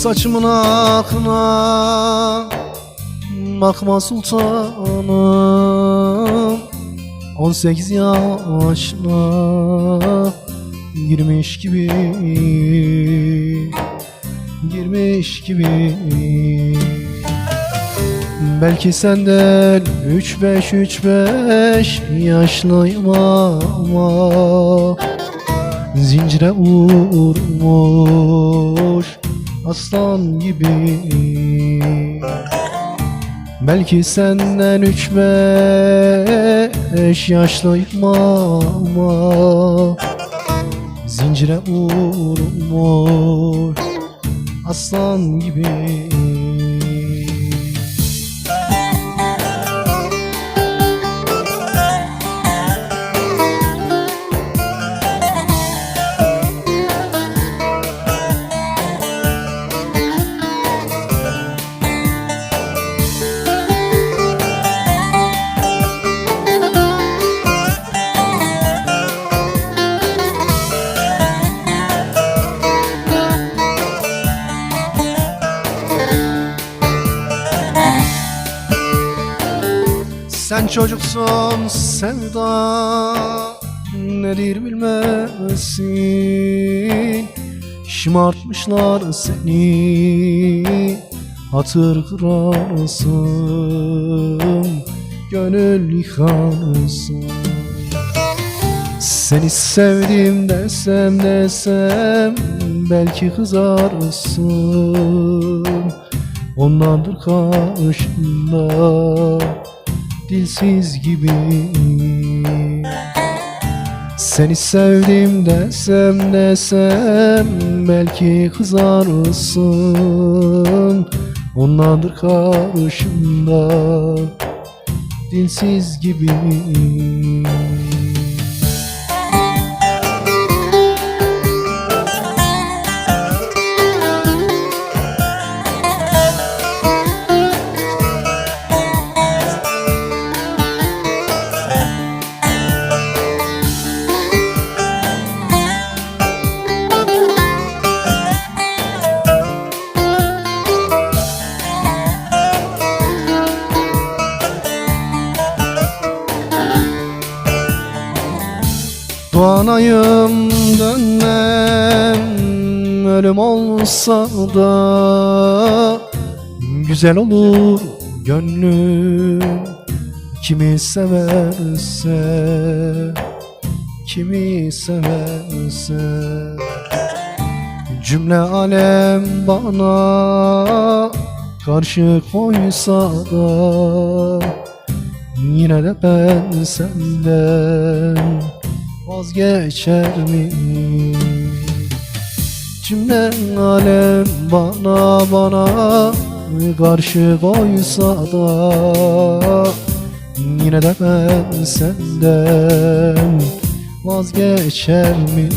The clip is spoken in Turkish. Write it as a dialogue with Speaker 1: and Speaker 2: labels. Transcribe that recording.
Speaker 1: saçımın akına Bakma sultanım 18 yaşına Girmiş gibi Girmiş gibi. Belki senden üç beş üç beş yaşlıyım ama Zincire vurmuş aslan gibi. Belki senden üç beş yaşlıyım ama Zincire vurmuş aslan gibi çocuksun sevda nedir bilmezsin Şımartmışlar seni hatır kırasın Gönül yıkarsın. Seni sevdim desem desem belki kızarsın. Ondandır karşında dilsiz gibi. Seni sevdim desem desem belki kızarsın Ondandır karşımda dilsiz gibi Doğanayım dönmem Ölüm olsa da Güzel olur gönlüm. Kimi severse Kimi severse. Cümle alem bana Karşı koysa da Yine de ben senden vazgeçer mi? Cümle alem bana bana karşı koysa da Yine de ben senden vazgeçer mi?